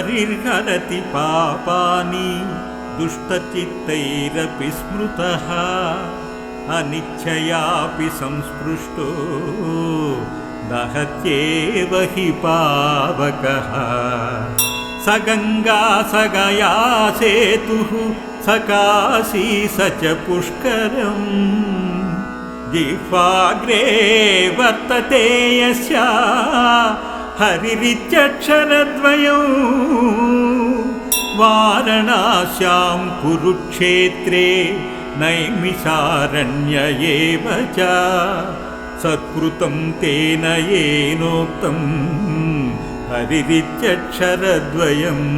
हरिर्हरति पापानि दुष्टचित्तैरपि स्मृतः अनिच्छयापि संस्पृष्टो दहत्येव हि पावकः। स गङ्गा स गया सेतुः स काशी स च पुष्करम्। जिह्वाग्रे वर्तते यस्या हरिरित्यक्षरद्वयौ वारणास्यां कुरुक्षेत्रे नैमिषारण्य एव च। सत्कृतं तेन येनोक्तं हरिरित्यक्षरद्वयम्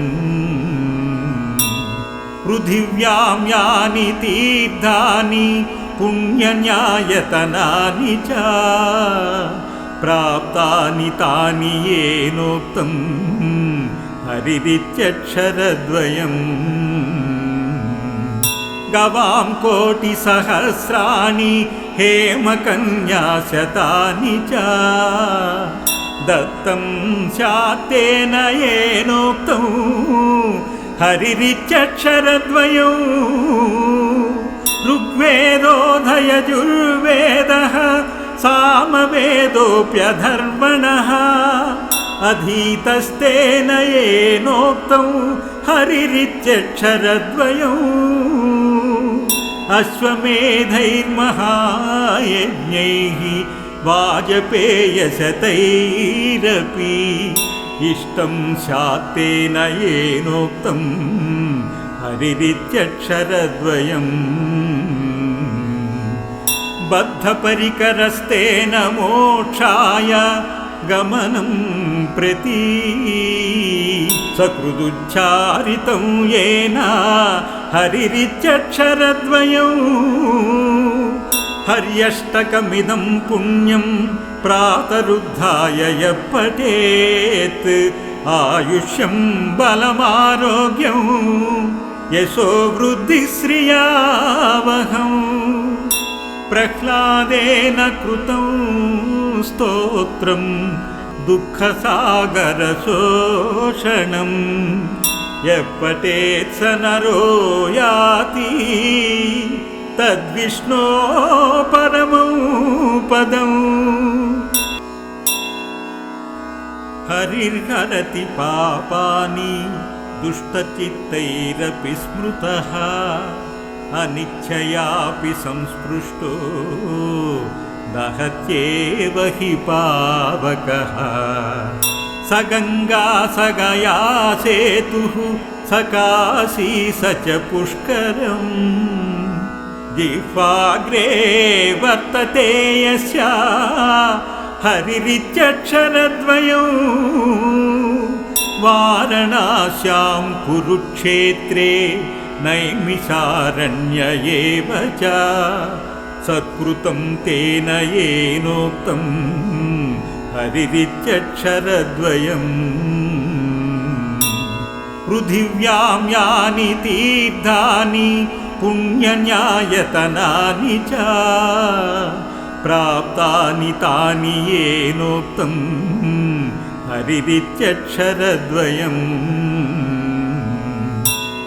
पृथिव्यां यानि तीर्थानि पुण्यन्यायतनानि च प्राप्तानि तानि येनोक्तं हरिरित्यक्षरद्वयम् गवां कोटिसहस्राणि हेमकन्याशतानि च। दत्तं स्यात्तेन येनोक्तौ हरिरित्यक्षरद्वयौ ऋग्वेदोधयजुर्वेदः सामवेदोऽप्यधर्मणः अधीतस्तेन येनोक्तौ हरिरित्यक्षरद्वयौ। अश्वमेधैर्महायज्ञैः वाजपेयशतैरपि इष्टं स्यात्तेन येनोक्तं हरिरित्यक्षरद्वयम् बद्धपरिकरस्तेन मोक्षाय गमनं प्रति सकृदुच्चारितं येन हरिरित्यक्षरद्वयौ हर्यष्टकमिदं पुण्यं प्रातरुद्धाय यः पठेत् आयुष्यं बलमारोग्यं यशो वृद्धिश्रियावहम् प्रह्लादेन कृतं स्तोत्रं दुःखसागरशोषणं। यः पठेत् स नरो याति तद्विष्णो परमौ पदम् हरिर्हरति पापानि दुष्टचित्तैरपि स्मृतः अनिच्छयापि संस्पृष्टो। दहत्येव हि पावकः। स गङ्गा स गया सेतुः स काशी स च पुष्करम्। जिह्वाग्रे वर्तते यस्या हरिरित्यक्षरद्वयौ। वारणास्यां कुरुक्षेत्रे नैमिषारण्य एव च सत्कृतं तेन येनोक्तं हरिरित्यक्षरद्वयम्। पृथिव्यां यानि तीर्थानि पुण्यन्यायतनानि च प्राप्तानि तानि येनोक्तं हरिरित्यक्षरद्वयम्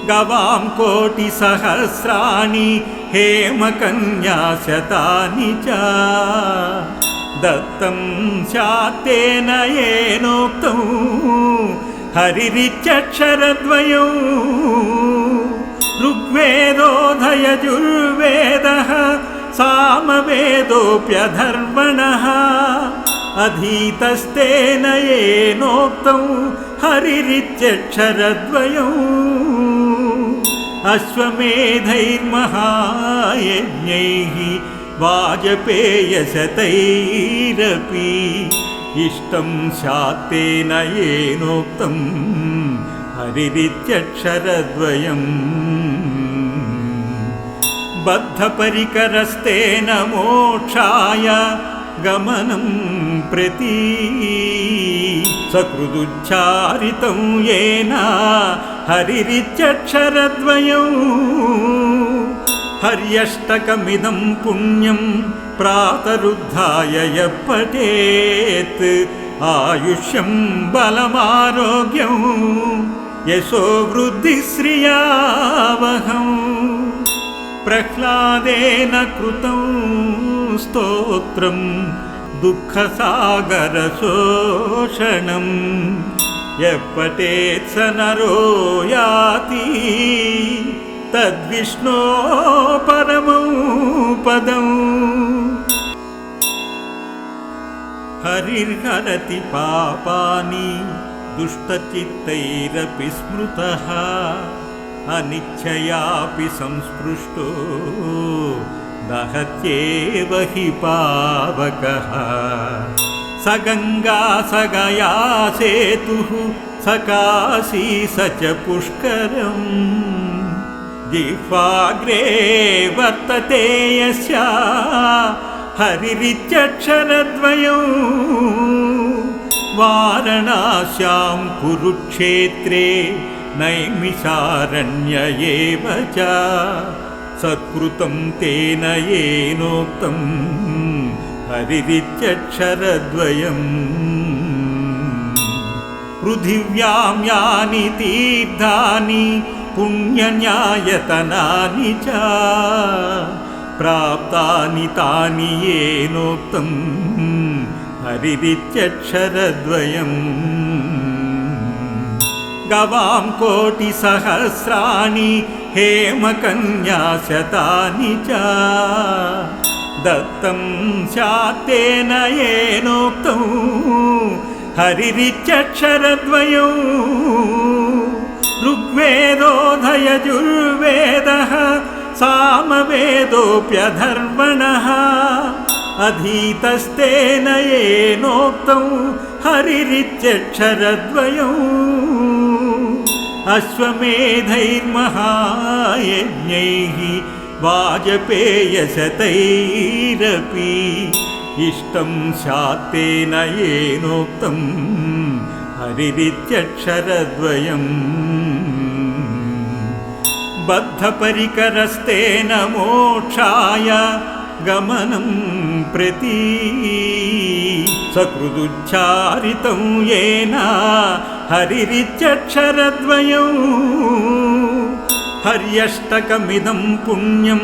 गवां कोटिसहस्राणि हेमकन्याशतानि च। दत्तं स्यात्तेन येनोक्तौ हरिरित्यक्षरद्वयौ। ऋग्वेदोधयजुर्वेदः सामवेदोऽप्यधर्मणः। अधीतस्तेन येनोक्तौ हरिरित्यक्षरद्वयौ अश्वमेधैर्महायज्ञैः वाजपेयशतैरपि इष्टं स्यात्तेन येनोक्तं हरिरित्यक्षरद्वयम् बद्धपरिकरस्तेन मोक्षाय गमनं प्रति सकृदुच्चारितं येन हरिरित्यक्षरद्वयौ। हर्यष्टकमिदं पुण्यं प्रातरुद्धाय यः पठेत् आयुष्यं बलमारोग्यं। यशो वृद्धिश्रियावहम् प्रह्लादेन कृतं स्तोत्रम् दुःखसागरशोषणम् यः पठेत् स नरो याति। तद्विष्णो परमौ पदम्। हरिर्हरति पापानि दुष्टचित्तैरपि स्मृतः। अनिच्छयापि संस्पृष्टो दहत्येव हि पावकः स गङ्गा स गया सेतुः स काशी स च पुष्करम्। जिह्वाग्रे वर्तते यस्य हरिरित्यक्षरद्वयौ। वारणास्यां कुरुक्षेत्रे नैमिषारण्य एव च। सत्कृतं तेन येनोक्तं हरिरित्यक्षरद्वयम् पृथिव्यां यानि तीर्थानि पुण्यन्यायतनानि च प्राप्तानि तानि येनोक्तं हरिरित्यक्षरद्वयम् गवां कोटिसहस्राणि हेमकन्याशतानि च दत्तं स्यात्तेन येनोक्तौ हरिरित्यक्षरद्वयौ। ऋग्वेदोऽधयजुर्वेदः सामवेदोऽप्यधर्वणः अधीतस्तेन येनोक्तौ हरिरित्यक्षरद्वयौ। अश्वमेधैर्महायज्ञैः वाजपेयशतैरपि इष्टं स्यात्तेन येनोक्तं हरिरित्यक्षरद्वयम् बद्धपरिकरस्तेन मोक्षाय गमनं प्रति सकृदुच्चारितं येन हरिरित्यक्षरद्वयौ हर्यष्टकमिदं पुण्यं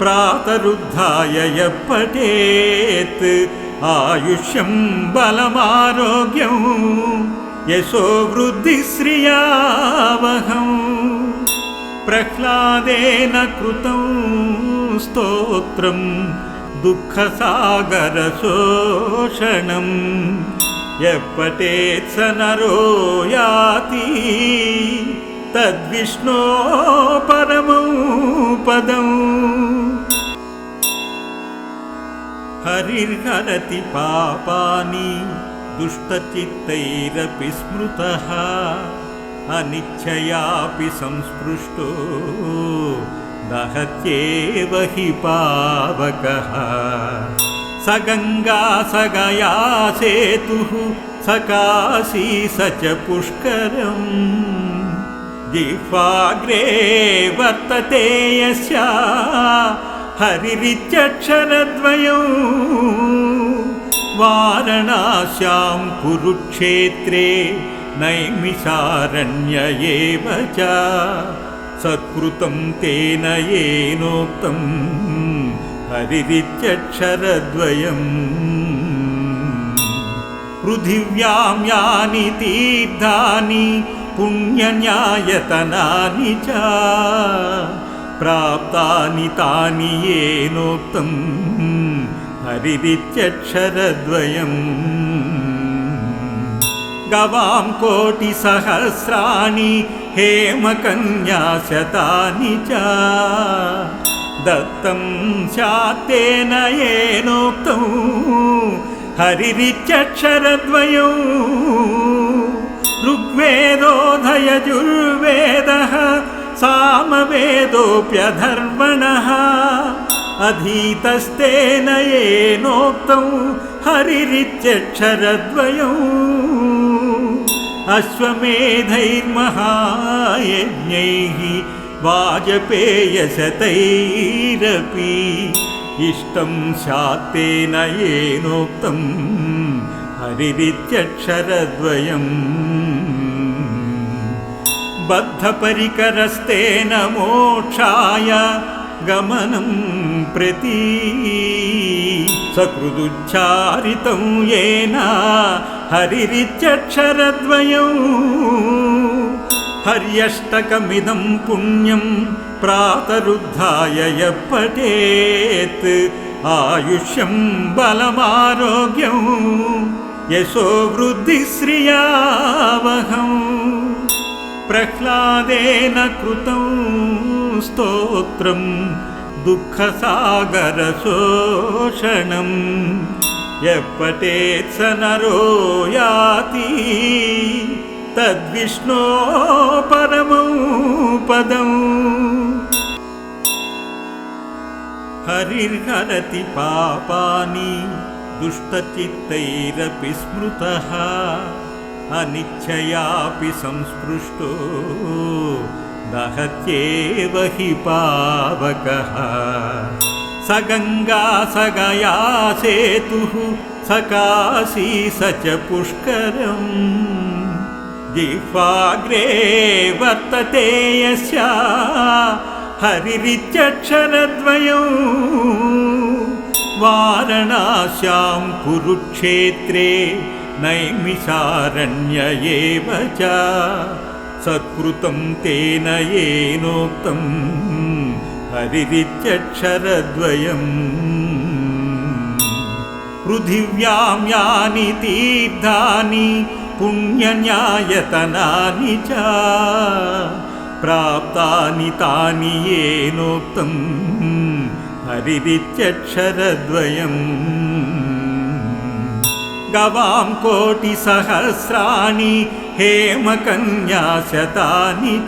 प्रातरुद्धाय यः पठेत् आयुष्यं बलमारोग्यं यशो वृद्धिश्रियावहम् प्रह्लादेन कृतं स्तोत्रम् दुःखसागरशोषणम् यः पठेत् स नरो याति तद्विष्णो परमौ पदम् हरिर्हरति पापानि दुष्टचित्तैरपि स्मृतः अनिच्छयापि संस्पृष्टो दहत्येव हि पावकः। स गङ्गा स गया सेतुः स काशी स च पुष्करम् जिह्वाग्रे वर्तते यस्य। हरिरित्यक्षरद्वयौ। वारणास्यां कुरुक्षेत्रे नैमिषारण्य एव च। सत्कृतं तेन येनोक्तं हरिरित्यक्षरद्वयम्। पृथिव्यां यानि तीर्थानि पुण्यन्यायतनानि च प्राप्तानि तानि येनोक्तं हरिरित्यक्षरद्वयम् गवां कोटिसहस्राणि हेमकन्याशतानि च। दत्तं स्यात्तेन येनोक्तौ हरिरित्यक्षरद्वयौ ऋग्वेदोऽधयजुर्वेदः सामवेदोऽप्यधर्वणः अधीतस्तेन येनोक्तौ हरिरित्यक्षरद्वयौ। अश्वमेधैर्महायज्ञैः वाजपेयशतैरपि। इष्टं स्यात्तेन येनोक्तं हरिरित्यक्षरद्वयम् बद्धपरिकरस्तेन मोक्षाय गमनं प्रति। सकृदुच्चारितं येन हरिरित्यक्षरद्वयौ। हर्यष्टकमिदं पुण्यं प्रातरुद्धाय यः पठेत् आयुष्यं बलमारोग्यं यशो वृद्धिश्रियावहम् प्रह्लादेन कृतं स्तोत्रं दुःखसागरशोषणं यः पठेत् स नरो याति तद्विष्णो परमं पदम् हरिर्हरति पापानि दुष्टचित्तैरपि स्मृतः अनिच्छयापि संस्पृष्टो दहत्येव हि पावकः। स गङ्गा स गया सेतुः स काशी स च पुष्करम्। जिह्वाग्रे वर्तते यस्य हरिरित्यक्षरद्वयौ वारणास्यां कुरुक्षेत्रे नैमिषारण्य एव च सत्कृतं तेन येनोक्तं हरिरित्यक्षरद्वयम्। पृथिव्यां यानि तीर्थानि पुण्यन्यायतनानि च प्राप्तानि तानि येनोक्तं हरिरित्यक्षरद्वयम् गवां कोटिसहस्राणि हेमकन्याशतानि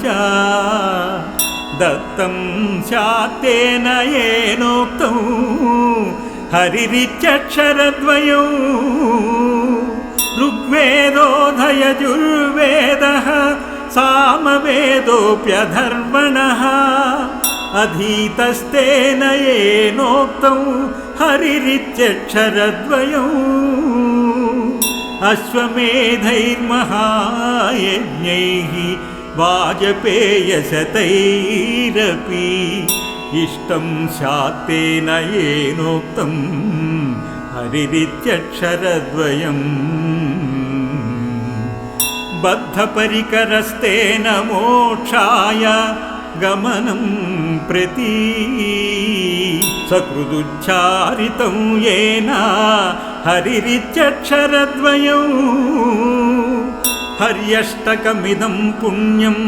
च। दत्तं स्यात्तेन येनोक्तौ हरिरित्यक्षरद्वयौ ऋग्वेदोधयजुर्वेदः सामवेदोऽप्यधर्मणः अधीतस्तेन येनोक्तौ हरिरित्यक्षरद्वयौ। अश्वमेधैर्महायज्ञैः वाजपेयशतैरपि। इष्टं स्यात्तेन येनोक्तं हरिरित्यक्षरद्वयम्। बद्धपरिकरस्तेन मोक्षाय गमनं प्रति सकृदुच्चारितं येन हरिरित्यक्षरद्वयौ हर्यष्टकमिदं पुण्यं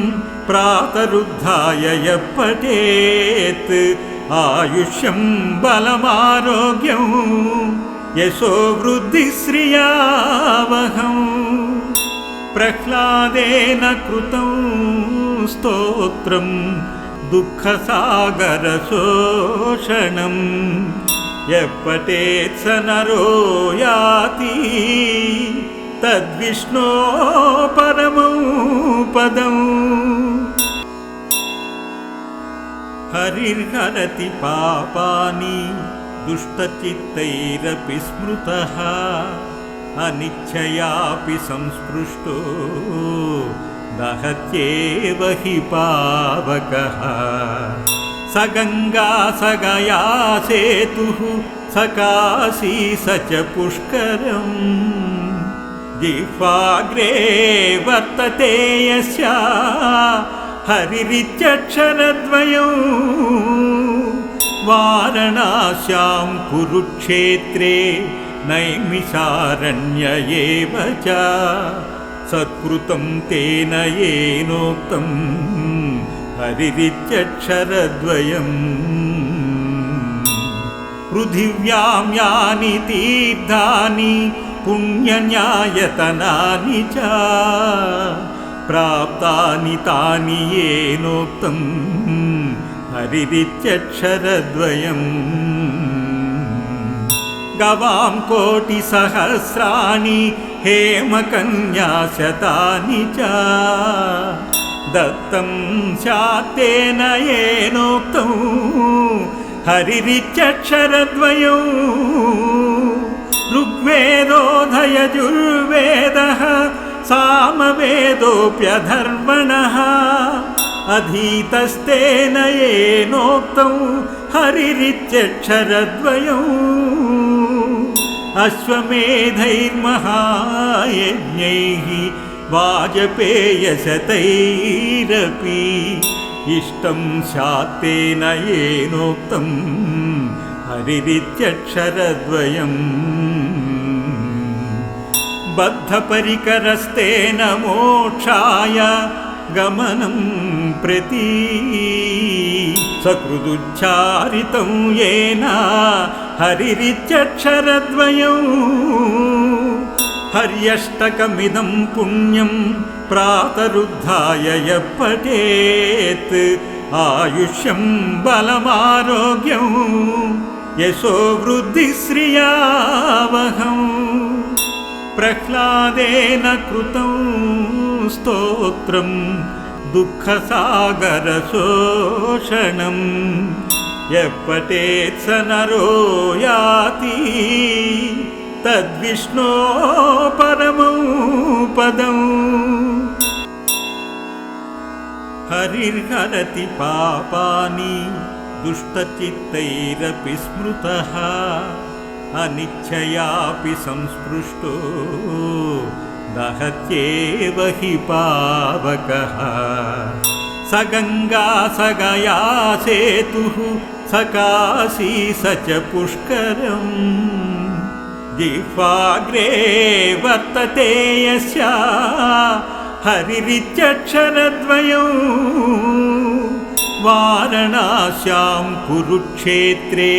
प्रातरुद्धाय यः पठेत् आयुष्यं बलमारोग्यं यशो वृद्धिश्रियावहम् प्रह्लादेन कृतं स्तोत्रं दुःखसागरशोषणं यः पठेत् स नरो याति तद्विष्णो परमं पदम् हरिर्हरति पापानि दुष्टचित्तैरपि स्मृतः अनिच्छयापि संस्पृष्टो दहत्येव हि पावकः। स गङ्गा स गया सेतुः स काशी स च पुष्करम्। जिह्वाग्रे वर्तते यस्य हरिरित्यक्षरद्वयौ। वारणास्यां कुरुक्षेत्रे नैमिषारण्य एव च सत्कृतं तेन येनोक्तं हरिरित्यक्षरद्वयम्। पृथिव्यां यानि तीर्थानि पुण्यन्यायतनानि च प्राप्तानि तानि येनोक्तं हरिरित्यक्षरद्वयम् गवां कोटिसहस्राणि हेमकन्याशतानि च। दत्तं स्यात्तेन येनोक्तौ हरिरित्यक्षरद्वयौ। ऋग्वेदोधयजुर्वेदः सामवेदोऽप्यधर्वणः अधीतस्तेन येनोक्तं हरिरित्यक्षरद्वयौ अश्वमेधैर्महायज्ञैः वाजपेयशतैरपि इष्टं स्यात्तेन येनोक्तं हरिरित्यक्षरद्वयम् बद्धपरिकरस्तेन मोक्षाय गमनं प्रति सकृदुच्चारितं येन हरिरित्यक्षरद्वयौ हर्यष्टकमिदं पुण्यं प्रातरुद्धाय यः पठेत् आयुष्यं बलमारोग्यं यशो वृद्धिश्रियावहम् प्रह्लादेन कृतं स्तोत्रं दुःखसागरशोषणं यः पठेत् स नरो याति तद्विष्णो परमौ पदम्। हरिर्हरति पापानि दुष्टचित्तैरपि स्मृतः अनिच्छयापि संस्पृष्टो दहत्येव हि पावकः। स गङ्गा स गया सेतुः स काशी स च पुष्करम्। जिह्वाग्रे वर्तते यस्य हरिरित्यक्षरद्वयौ। वारणास्यां कुरुक्षेत्रे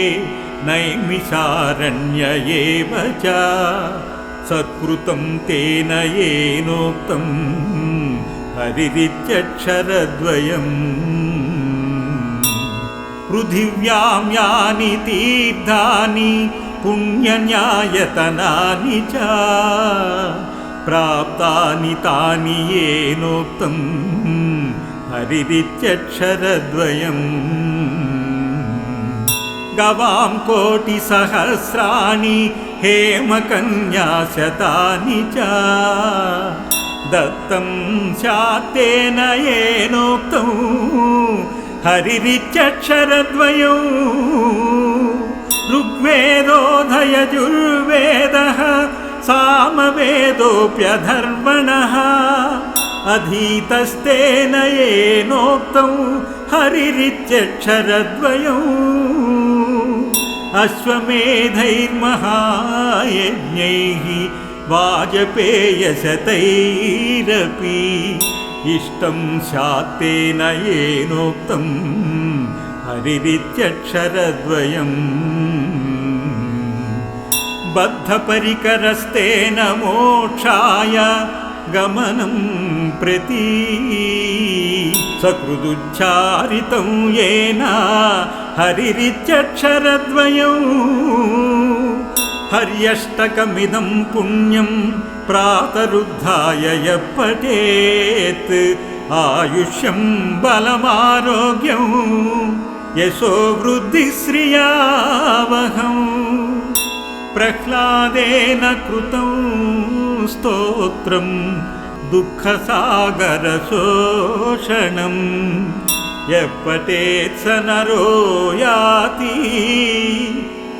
नैमिषारण्य एव च सत्कृतं तेन येनोक्तं हरिरित्यक्षरद्वयम्। पृथिव्यां यानि तीर्थानि पुण्यन्यायतनानि च प्राप्तानि तानि येनोक्तं हरिरित्यक्षरद्वयम् गवां कोटिसहस्राणि हेमकन्याशतानि च। दत्तं स्यात्तेन येनोक्तौ हरिरित्यक्षरद्वयौ ऋग्वेदोधयजुर्वेदः सामवेदोऽप्यधर्वणः अधीतस्तेन येनोक्तौ हरिरित्यक्षरद्वयौ अश्वमेधैर्महायज्ञैः वाजपेयशतैरपि इष्टं स्यात्तेन येनोक्तं हरिरित्यक्षरद्वयम्। बद्धपरिकरस्तेन मोक्षाय गमनं प्रति सकृदुच्चारितं येन हरिरित्यक्षरद्वयौ हर्यष्टकमिदं पुण्यं प्रातरुद्धाय यः पठेत् आयुष्यं बलमारोग्यं यशो वृद्धिश्रियावहम् प्रह्लादेन कृतं स्तोत्रं दुःखसागरशोषणं यः पठेत् स नरो याति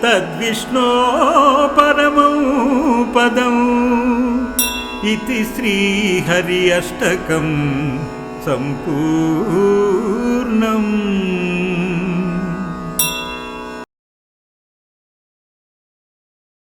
तद्विष्णो परमौ पदम् इति श्रीहरि अष्टकं सम्पूर्णम्